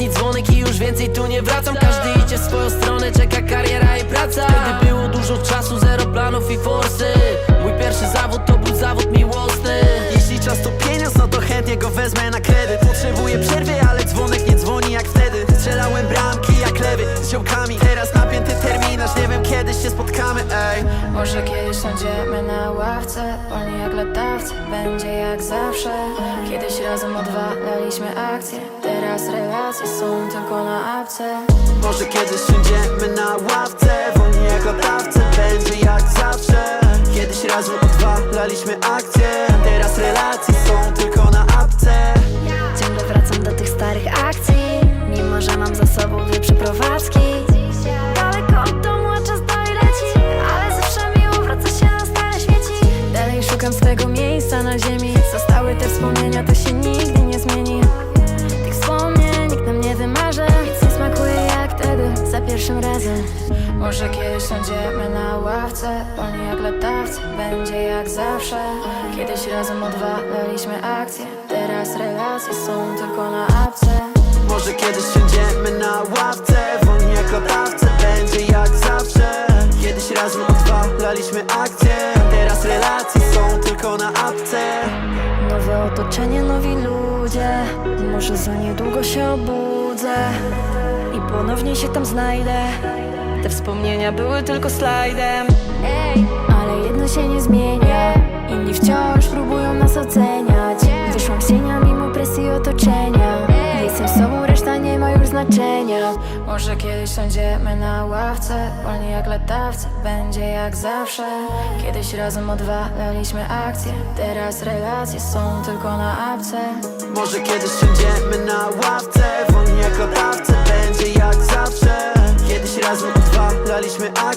Ostatni dzwonek i już więcej tu nie wracam. Każdy idzie w swoją stronę. Latawce będzie jak zawsze. Kiedyś razem odwalaliśmy akcje Teraz relacje są tylko na apce. Może kiedyś siądziemy na ławce Wolnie jak latawce, będzie jak zawsze. Kiedyś razem odwalaliśmy akcje Teraz relacje są tylko miejsca na ziemi. Zostały te wspomnienia, to się nigdy nie zmieni. Tych wspomnień nikt nam nie wymarzy. Nic nie smakuje jak wtedy, za pierwszym razem. Może kiedyś siądziemy na ławce Wolnie jak latawce, będzie jak zawsze. Kiedyś razem odwalaliśmy akcje Teraz relacje są tylko na apce. Może kiedyś siądziemy na ławce Wolnie jak latawce, Kiedyś razem odwalaliśmy akcje Teraz relacje są tylko na apce. Nowe otoczenie, nowi ludzie. Może za niedługo się obudzę I ponownie się tam znajdę. Te wspomnienia były tylko slajdem. Ej, ale jedno się nie zmienia Inni wciąż próbują nas oceniać. Wyszłam z cienia Może kiedyś siądziemy na ławce Wolnie jak latawce, będzie jak zawsze. Kiedyś razem odwalaliśmy akcje Teraz relacje są tylko na apce. Może kiedyś siądziemy na ławce Wolnie jak latawce, będzie jak zawsze. Kiedyś razem odwalaliśmy akcje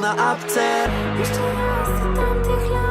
na apce Jeszcze raz tamtych lat.